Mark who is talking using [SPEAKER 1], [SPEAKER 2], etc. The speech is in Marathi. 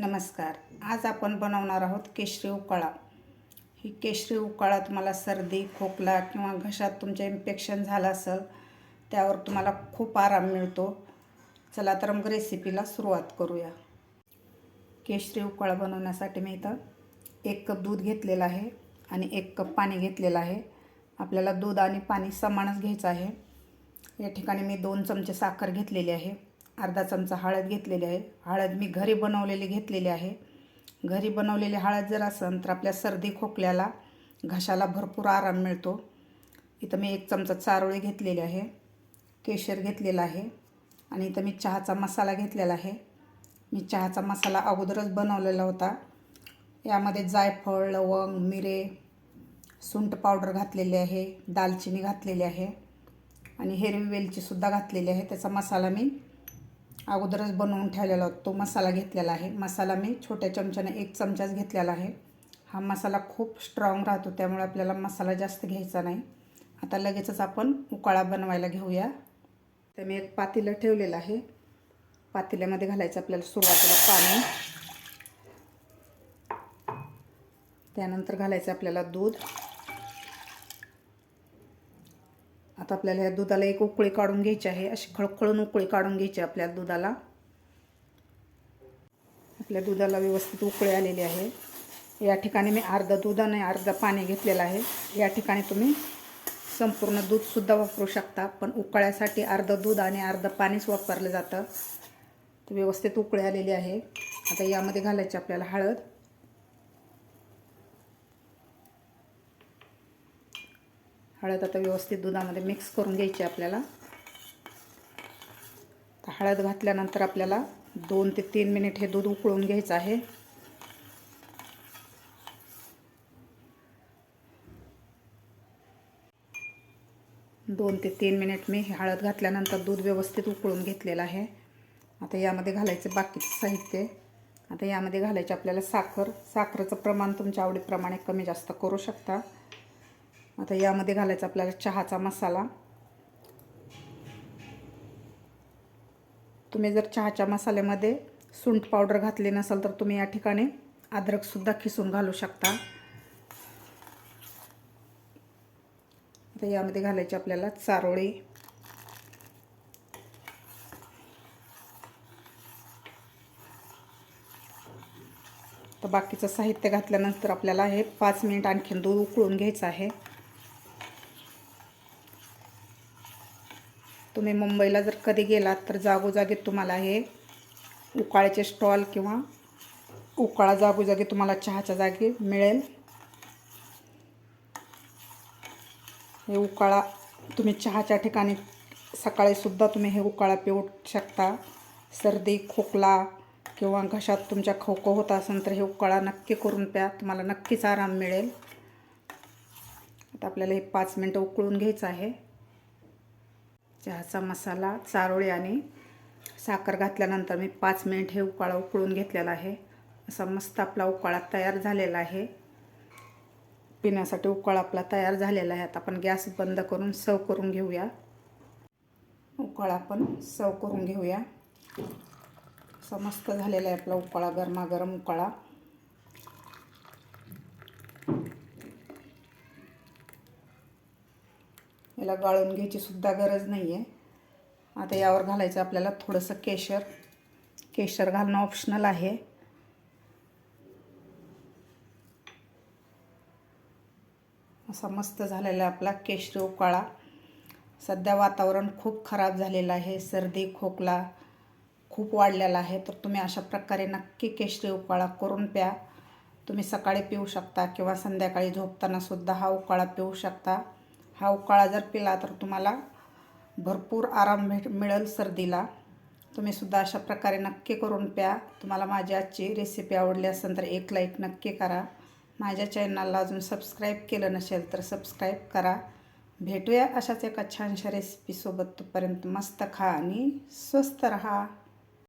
[SPEAKER 1] नमस्कार. आज आपण बनवणार आहोत केशरी उकाळा. ही केशरी उकाळा तुम्हाला सर्दी खोकला किंवा घशात तुमचं इन्फेक्शन झालं असेल त्यावर तुम्हाला खूप आराम मिळतो. चला तर मग रेसिपीला सुरुवात करूया. केशरी उकाळा बनवण्यासाठी मी इथं एक कप दूध घेतलेलं आहे आणि एक कप पाणी घेतलेलं आहे. आपल्याला दूध आणि पाणी समानच घ्यायचं आहे. या ठिकाणी मी दोन चमचे साखर घेतलेली आहे. अर्धा चमचा हळद घेतलेली आहे. हळद मी घरी बनवलेली घेतलेली आहे. घरी बनवलेली हळद जर असेल तर आपल्या सर्दी खोकल्याला घशाला भरपूर आराम मिळतो. इथं मी एक चमचा चारोळी घेतलेली आहे. केशर घेतलेला आहे. आणि इथं मी चहाचा मसाला घेतलेला आहे. मी चहाचा मसाला अगोदरच बनवलेला होता. यामध्ये जायफळ लवंग मिरे सुंठ पावडर घातलेली आहे दालचिनी घातलेली आहे. आणि हिरवी वेलचीसुद्धा घातलेली आहे. त्याचा मसाला मी अगोदरच बनवून ठेवलेला होता तो मसाला घेतलेला आहे. मसाला मी छोट्या चमच्याने एक चमचाच घेतलेला आहे. हा मसाला खूप स्ट्रॉंग राहतो त्यामुळे आपल्याला मसाला जास्त घ्यायचा नाही. आता लगेचच आपण उकाळा बनवायला घेऊया. तर मी एक पातेलं ठेवलेलं आहे. पातेल्यामध्ये घालायचं आपल्याला सुरुवातीला पाणी. त्यानंतर घालायचं आपल्याला दूध. आता आपल्याला या दुधाला एक उकळी काढून घ्यायची आहे. अशी खळखळून उकळी काढून घ्यायची आपल्या दुधाला. आपल्या दुधाला व्यवस्थित उकळी आलेली आहे. या ठिकाणी मी अर्धा दूध आणि अर्धा पाणी घेतलेलं आहे. या ठिकाणी तुम्ही संपूर्ण दूधसुद्धा वापरू शकता पण उकळ्यासाठी अर्धं दूध आणि अर्धं पाणीच वापरलं जातं. व्यवस्थित उकळी आलेली आहे. आता यामध्ये घालायची आपल्याला हळद. हळद आता व्यवस्थित दुधामध्ये मिक्स करून घ्यायची आपल्याला. तर हळद घातल्यानंतर आपल्याला दोन ते तीन मिनिट हे दूध उकळून घ्यायचं आहे. दोन ते तीन मिनिट मी हळद घातल्यानंतर दूध व्यवस्थित उकळून घेतलेलं आहे. आता यामध्ये घालायचं बाकीचं साहित्य. आता यामध्ये घालायचे आपल्याला साखर. साखरेचं प्रमाण तुमच्या आवडीप्रमाणे कमी जास्त करू शकता. आता यामध्ये घालायचा आपल्याला चहाचा मसाला. तुम्ही जर चहाच्या मसाल्यामध्ये सुंठ पावडर घातली नसाल तर तुम्ही या ठिकाणी अद्रकसुद्धा खिसून घालू शकता. आता यामध्ये घालायची आपल्याला चारोळी. तर बाकीचं साहित्य घातल्यानंतर आपल्याला हे पाच मिनिट आणखीन दूध उकळून घ्यायचं आहे. तुम्ही मुंबईला जर कधी गेलात तर जागोजागी तुम्हाला हे उकाळ्याचे स्टॉल किंवा उकाळा जागोजागी तुम्हाला चहाच्या जागी मिळेल. हे उकाळा तुम्ही चहाच्या ठिकाणी सकाळीसुद्धा तुम्ही हे उकाळा पिऊ शकता. सर्दी खोकला किंवा घशात तुमच्या खवखव होत असेल तर हे उकाळा नक्की करून प्या. तुम्हाला नक्कीच आराम मिळेल. आता आपल्याला हे पाच मिनटं उकळून घ्यायचं आहे. चहाचा मसाला चारोळी आणि साखर घातल्यानंतर मी पाच मिनिट हे उकाळा उकळून घेतलेला आहे. असा मस्त आपला उकाळा तयार झालेला आहे. पिण्यासाठी उकाळा आपला तयार झालेला आहे. आता आपण गॅस बंद करून सव करून घेऊया. उकाळा आपण सव करून घेऊया. असा मस्त झालेला आहे आपला उकाळा गरमागरम उकाळा. याला गाळून घ्यायची सुद्धा गरज नाही आहे आता यावर घालायचं आपल्याला थोडंसं केशर. केशर घालणं ऑप्शनल आहे. असा मस्त झालेला आहे आपला केशरी उकाळा. सध्या वातावरण खूप खराब झालेलं आहे. सर्दी खोकला खूप वाढलेला आहे. तर तुम्ही अशा प्रकारे नक्की केशरी उकाळा करून प्या. तुम्ही सकाळी पिऊ शकता किंवा संध्याकाळी झोपतानासुद्धा हा उकाळा पिऊ शकता. हा उकाळा जर पिला तर तुम्हाला भरपूर आराम भेट मिळेल सर्दीला. तुम्हीसुद्धा अशा प्रकारे नक्की करून प्या. तुम्हाला माझी आजची रेसिपी आवडली असेल तर एक लाईक नक्की करा. माझ्या चॅनलला अजून सबस्क्राईब केलं नसेल तर सबस्क्राईब करा. भेटूया अशाच एका छानशा रेसिपीसोबत तोपर्यंत मस्त खा आणि स्वस्त रहा.